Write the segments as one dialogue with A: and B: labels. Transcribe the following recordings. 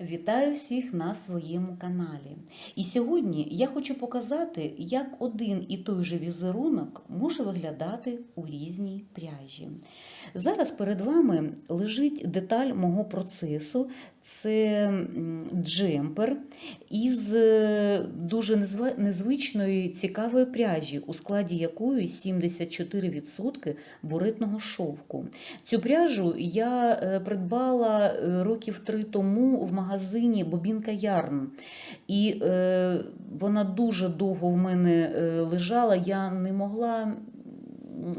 A: Вітаю всіх на своєму каналі. І сьогодні я хочу показати, як один і той же візерунок може виглядати у різній пряжі. Зараз перед вами лежить деталь мого процесу. Це джемпер із е, дуже незвичної цікавої пряжі, у складі якої 74% буритного шовку. Цю пряжу я е, придбала е, років три тому в магазині Бобінка Ярн. І е, вона дуже довго в мене е, лежала. Я не могла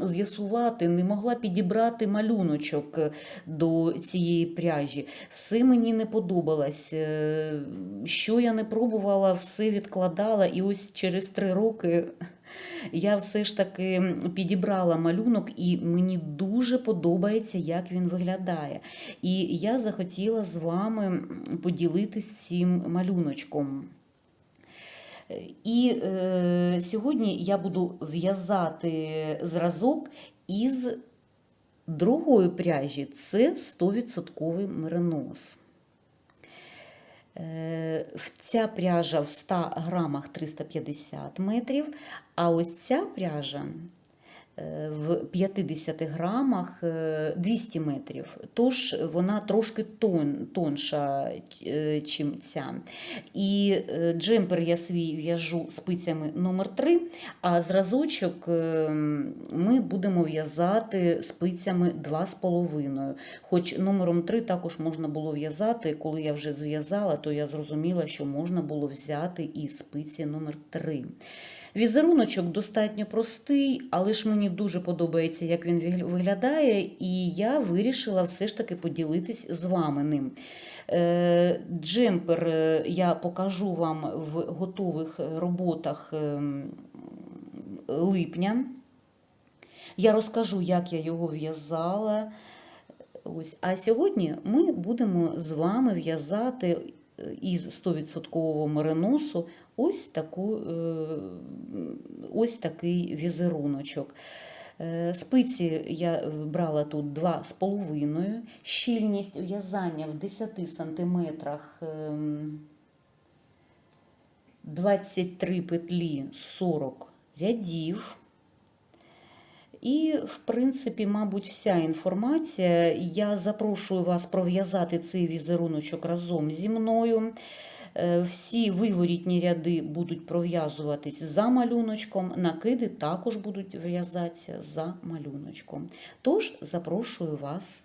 A: з'ясувати, не могла підібрати малюночок е, до цієї пряжі. Все мені не подобалось. Е, Що я не пробувала, все відкладала. І ось через три роки я все ж таки підібрала малюнок, і мені дуже подобається, як він виглядає. І я захотіла з вами поділитися цим малюночком. І е, сьогодні я буду в'язати зразок із другої пряжі. Це 100% меринос. Е, в- Ця пряжа в 100 грамах 350 метрів, а ось ця пряжа в 50 грамах е, 200 метрів. Тож вона трошки тон, тонша, е, чим ця. І е, джемпер я свій в'яжу спицями номер 3 а зразочок е, ми будемо в'язати спицями 2,5. Хоч номером 3 також можна було в'язати, коли я вже зв'язала, то я зрозуміла, що можна було взяти і спиці номер 3. Візеруночок достатньо простий, але ж мені дуже подобається, як він виглядає, і я вирішила все ж таки поділитись з вами ним. Е, Джемпер е, я покажу вам в готових роботах ем, липня. Я розкажу, як я його в'язала. Ось. А сьогодні ми будемо з вами в'язати е, із 100% мериносу ось, таку, е, ось такий візеруночок. Е, Спиці я брала тут 2,5, щільність в'язання в 10 см 23 петлі 40 рядів. І, в принципі, мабуть, вся інформація. Я запрошую вас пров'язати цей візеруночок разом зі мною. Е, Всі виворітні ряди будуть пров'язуватись за малюночком, накиди також будуть в'язатися за малюночком. Тож запрошую вас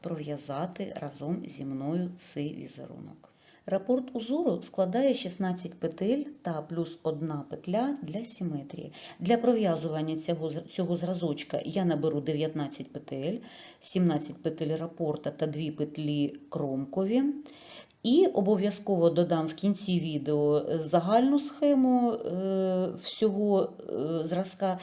A: пров'язати разом зі мною цей візерунок. Рапорт узору складає 16 петель та плюс одна петля для симетрії. Для пров'язування цього, цього зразочка я наберу 19 петель, 17 петель рапорта та 2 петлі кромкові. І обов'язково додам в кінці відео загальну схему е, всього е, зразка,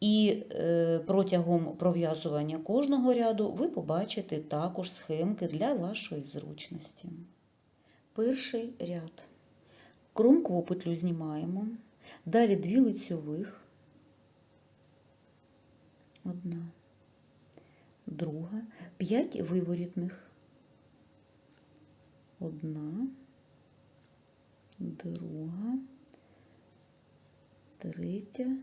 A: і е, протягом пров'язування кожного ряду ви побачите також схемки для вашої зручності. Перший ряд. Кромкову петлю знімаємо. Далі дві лицьових. Одна, друга, п'ять виворітних. Одна, друга, третя,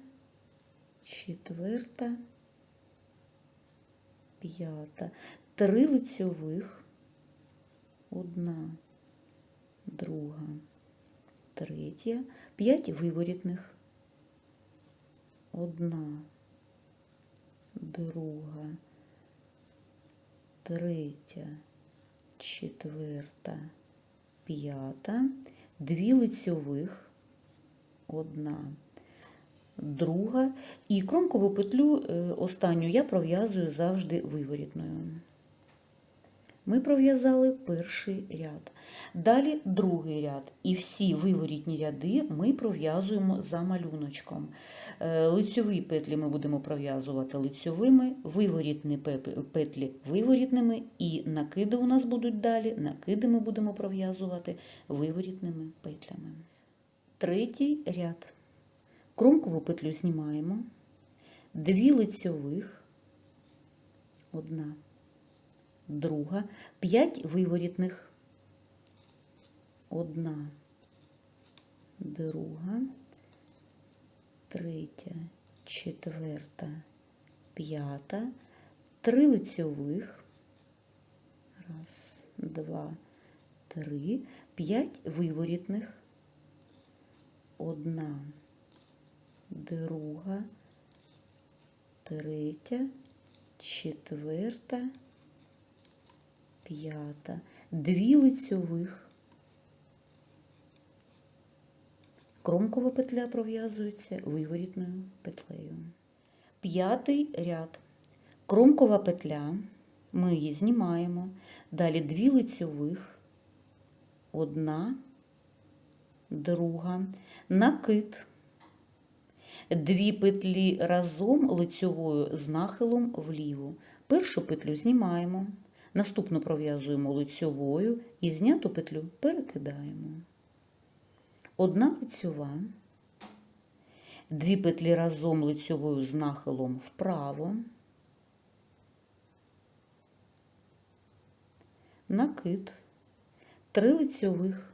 A: четверта, п'ята. Три лицьових. Одна, друга, третя, п'ять виворітних. Одна, друга, третя, четверта, п'ята, дві лицьових, одна, друга. І кромкову петлю е, останню я пров'язую завжди виворітною. Ми пров'язали перший ряд. Далі другий ряд. І всі виворітні ряди ми пров'язуємо за малюночком. Е, Лицьові петлі ми будемо пров'язувати лицьовими, виворітні петлі виворітними, і накиди у нас будуть далі. Накиди ми будемо пров'язувати виворітними петлями. Третій ряд. Кромкову петлю знімаємо, дві лицьових, одна, друга, 5 виворітних, одна, друга, третя, четверта, п'ята, три лицьових. Раз, два, три, п'ять виворітних. Одна, друга, третя, четверта, п'ята, дві лицьових. Кромкова петля пров'язується виворітною петлею. П'ятий ряд. Кромкова петля. Ми її знімаємо. Далі дві лицьових. Одна, друга, накид. Дві петлі разом лицьовою з нахилом вліву. Першу петлю знімаємо, наступну пров'язуємо лицьовою і зняту петлю перекидаємо. Одна лицьова, дві петлі разом лицьовою з нахилом вправо, накид, три лицьових,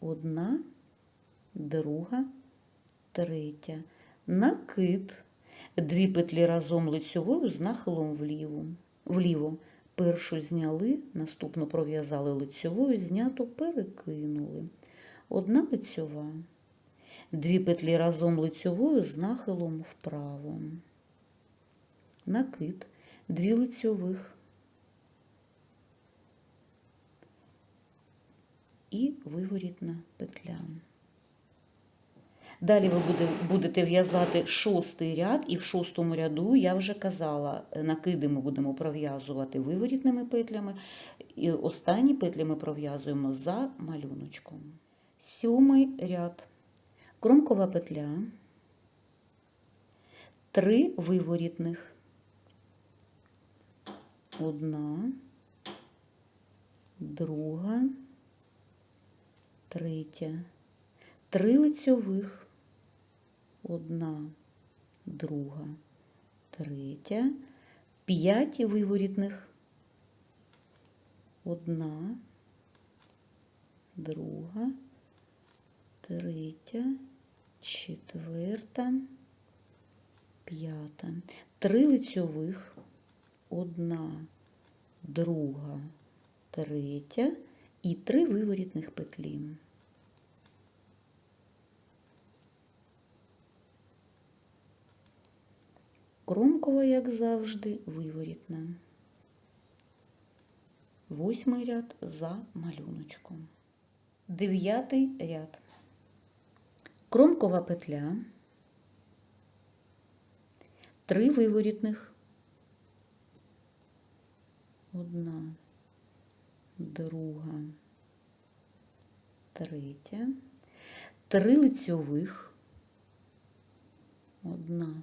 A: одна, друга, третя, накид, дві петлі разом лицьовою з нахилом вліво. вліво. Першу зняли, наступну пров'язали лицьовою, зняту перекинули. Одна лицьова, дві петлі разом лицьовою з нахилом вправо. Накид, дві лицьових і виворітна петля. Далі ви будете в'язати шостий ряд, і в шостому ряду я вже казала, накиди ми будемо пров'язувати виворітними петлями, і останні петлі ми пров'язуємо за малюночком. Сьомий ряд. Кромкова петля, три виворітних. Одна, друга, третя. Три лицьових. Одна, друга, третя. П'ять виворітних. Одна, друга, третя, четверта, п'ята. Три лицьових. Одна, друга, третя і три виворітних петлі. Кромкова, як завжди, виворітна. Восьмий ряд за малюночком. Дев'ятий ряд. Кромкова петля. Три виворітних. Одна, друга, третя. Три лицьових. Одна,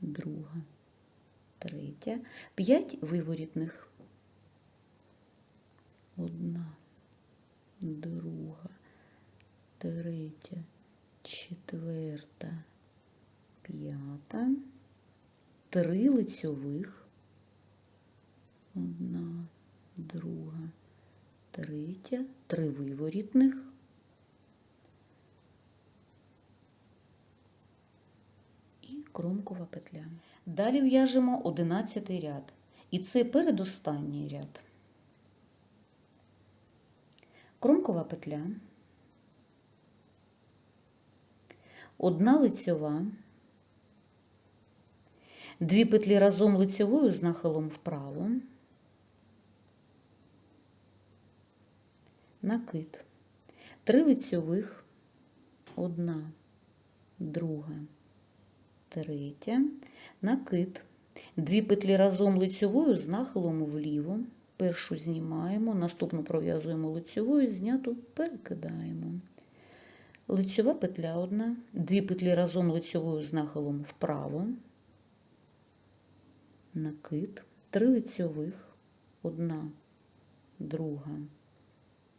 A: друга, третя. П'ять виворітних. Одна, друга, третя, четверта, п'ята. Три лицьових. Одна, друга, третя, три виворітних. І кромкова петля. Далі в'яжемо одинадцятий ряд. І це передостанній ряд. Кромкова петля. Одна лицьова. Дві петлі разом лицьовою з нахилом вправо. Накид. Три лицьових. Одна, друга, третя. Накид. Дві петлі разом лицьовою з нахилом вліво. Першу знімаємо, наступну пров'язуємо лицьовою, зняту перекидаємо. Лицьова петля одна, дві петлі разом лицьовою з нахилом вправо. Накид, три лицьових, одна, друга,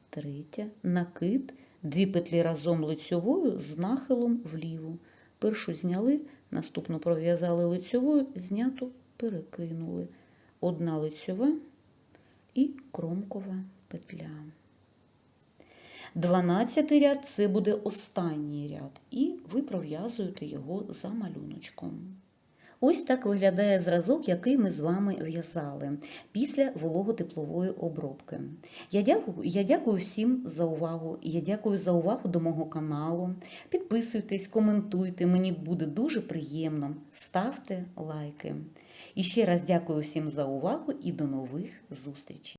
A: третя. Накид, дві петлі разом лицьовою з нахилом вліво. Першу зняли, наступну пров'язали лицьовою, зняту перекинули. Одна лицьова і кромкова петля. 12 ряд це буде останній ряд, і ви пров'язуєте його за малюночком. Ось так виглядає зразок, який ми з вами в'язали після вологотеплової обробки. Я дякую, я дякую всім за увагу. Я дякую за увагу до мого каналу. Підписуйтесь, коментуйте, мені буде дуже приємно. Ставте лайки. І ще раз дякую всім за увагу і до нових зустрічей.